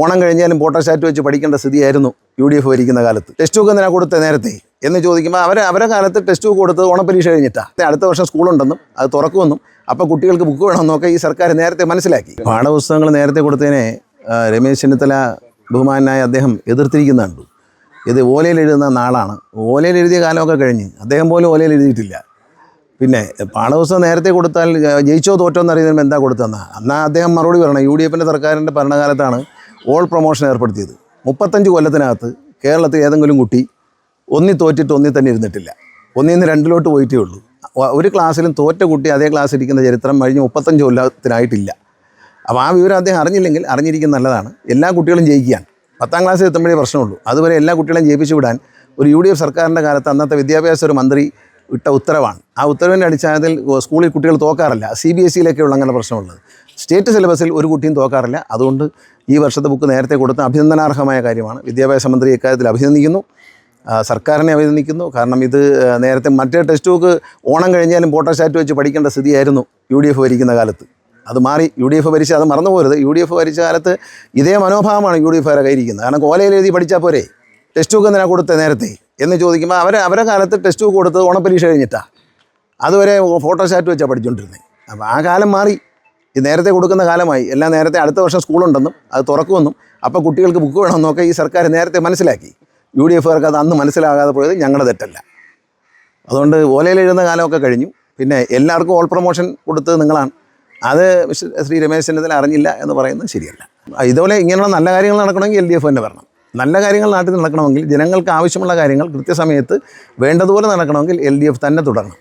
ഓണം കഴിഞ്ഞാലും ഫോട്ടോസ്റ്റാറ്റ് വെച്ച് പഠിക്കേണ്ട സ്ഥിതിയായിരുന്നു യു ഡി എഫ് ഭരിക്കുന്ന കാലത്ത്. ടെസ്റ്റ് ബുക്ക് എന്തിനാ കൊടുത്തത് നേരത്തെ? എന്ന് ചോദിക്കുമ്പോൾ അവർ അവരെ കാലത്ത് ടെസ്റ്റ് ബുക്ക് കൊടുത്തത് ഓണപ്പരീക്ഷ കഴിഞ്ഞിട്ടാണ് അടുത്ത വർഷം സ്കൂളുണ്ടെന്നും അത് തുറക്കുമെന്നും അപ്പോൾ കുട്ടികൾക്ക് ബുക്ക് വേണമെന്നൊക്കെ ഈ സർക്കാർ നേരത്തെ മനസ്സിലാക്കി. പാഠപുസ്തകങ്ങൾ നേരത്തെ കൊടുത്തതിനെ രമേശ് ചെന്നിത്തല ബഹുമാനായ അദ്ദേഹം എതിർത്തിരിക്കുന്നുണ്ട്. ഇത് ഓലയിൽ എഴുതുന്ന നാളാണ്. ഓലയിൽ എഴുതിയ കാലമൊക്കെ കഴിഞ്ഞ്. അദ്ദേഹം പോലും ഓലയിൽ എഴുതിയിട്ടില്ല. പിന്നെ പാഠപുസ്തകം നേരത്തെ കൊടുത്താൽ ജയിച്ചോ തോറ്റോ എന്നറിയുന്നതിന് എന്താ കൊടുത്തതെന്നാ? എന്നാൽ അദ്ദേഹം മറുപടി പറയണം. യു ഡി എഫിന്റെ സർക്കാരിന്റെ ഭരണകാലത്താണ് ഓൾ പ്രൊമോഷൻ ഏർപ്പെടുത്തിയത്. മുപ്പത്തഞ്ച് കൊല്ലത്തിനകത്ത് കേരളത്തിൽ ഏതെങ്കിലും കുട്ടി ഒന്നി തോറ്റിട്ട് ഒന്നി തന്നെ ഇരുന്നിട്ടില്ല. ഒന്നിൽ നിന്ന് രണ്ടിലോട്ട് പോയിട്ടേ ഉള്ളൂ. ഒരു ക്ലാസ്സിലും തോറ്റ കുട്ടി അതേ ക്ലാസ് ഇരിക്കുന്ന ചരിത്രം കഴിഞ്ഞ് മുപ്പത്തഞ്ച് കൊല്ലത്തിനായിട്ടില്ല. അപ്പോൾ ആ വിവരം അദ്ദേഹം അറിഞ്ഞില്ലെങ്കിൽ അറിഞ്ഞിരിക്കുന്നത് നല്ലതാണ്. എല്ലാ കുട്ടികളും ജയിക്കുകയാണ്. പത്താം ക്ലാസ്സിൽ എത്തുമ്പോഴേ പ്രശ്നമുള്ളൂ. അതുവരെ എല്ലാ കുട്ടികളെയും ജയിപ്പിച്ചു വിടാൻ ഒരു യു ഡി എഫ് സർക്കാരിന്റെ കാലത്ത് അന്നത്തെ വിദ്യാഭ്യാസ ഒരു മന്ത്രി ഇട്ട ഉത്തരവാണ്. ആ ഉത്തരവിന്റെ അടിസ്ഥാനത്തിൽ സ്കൂളിൽ കുട്ടികൾ തോക്കാറില്ല. സി ബി എസ് സിയിലൊക്കെയുള്ള അങ്ങനെ പ്രശ്നമുള്ളത്. സ്റ്റേറ്റ് സിലബസിൽ ഒരു കുട്ടിയും തോക്കാറില്ല. അതുകൊണ്ട് ഈ വർഷത്തെ ബുക്ക് നേരത്തെ കൊടുത്ത അഭിനന്ദനാർഹമായ കാര്യമാണ്. വിദ്യാഭ്യാസ മന്ത്രി ഇക്കാര്യത്തിൽ അഭിനന്ദിക്കുന്നു. സർക്കാരിനെ അഭിനന്ദിക്കുന്നു. കാരണം ഇത് നേരത്തെ മറ്റേ ടെക്സ്റ്റ് ബുക്ക് ഓണം കഴിഞ്ഞാലും ഫോട്ടോസ്റ്റാറ്റ് വെച്ച് പഠിക്കേണ്ട സ്ഥിതിയായിരുന്നു യു ഡി എഫ് ഭരിക്കുന്ന കാലത്ത്. അത് മാറി യു ഡി എഫ് ഭരിച്ച് അത് മറന്നു പോരുത്. യു ഡി എഫ് ഭരിച്ച കാലത്ത് ഇതേ മനോഭാവമാണ് യു ഡി എഫ് കൈയിരിക്കുന്നത് കാരണം കോലയിൽ എഴുതി പഠിച്ചാൽ പോരെ? ടെക്സ്റ്റ് ബുക്ക് എന്തിനാണ് കൊടുത്തത് നേരത്തെ? എന്ന് ചോദിക്കുമ്പോൾ അവരെ അവരെ കാലത്ത് ടെക്സ്റ്റ് ബുക്ക് കൊടുത്തത് ഓണപ്പരീക്ഷ കഴിഞ്ഞിട്ടാണ് അതുവരെ ഫോട്ടോസ്റ്റാറ്റ് വെച്ചാണ് പഠിച്ചുകൊണ്ടിരുന്നത് അപ്പോൾ ആ കാലം മാറി. ഈ നേരത്തെ കൊടുക്കുന്ന കാലമായി. എല്ലാം നേരത്തെ അടുത്ത വർഷം സ്കൂളുണ്ടെന്നും അത് തുറക്കുമെന്നും അപ്പോൾ കുട്ടികൾക്ക് ബുക്ക് വേണമെന്നൊക്കെ ഈ സർക്കാർ നേരത്തെ മനസ്സിലാക്കി. യു ഡി എഫുകാർക്ക് അത് അന്ന് മനസ്സിലാകാതെ പോയത് ഞങ്ങളുടെ തെറ്റല്ല. അതുകൊണ്ട് ഓലയിൽ എഴുതുന്ന കാലമൊക്കെ കഴിഞ്ഞു. പിന്നെ എല്ലാവർക്കും ഓൾ പ്രൊമോഷൻ കൊടുത്തത് നിങ്ങളാണ്. അത് ശ്രീ രമേശ് ചെന്നിത്തല അറിഞ്ഞില്ല എന്ന് പറയുന്നത് ശരിയല്ല. ഇതുപോലെ ഇങ്ങനെയുള്ള നല്ല കാര്യങ്ങൾ നടക്കണമെങ്കിൽ എൽ ഡി എഫ് തന്നെ വരണം. നല്ല കാര്യങ്ങൾ നാട്ടിൽ നടക്കണമെങ്കിൽ ജനങ്ങൾക്ക് ആവശ്യമുള്ള കാര്യങ്ങൾ കൃത്യസമയത്ത് വേണ്ടതുപോലെ നടക്കണമെങ്കിൽ എൽ ഡി എഫ് തന്നെ തുടരണം.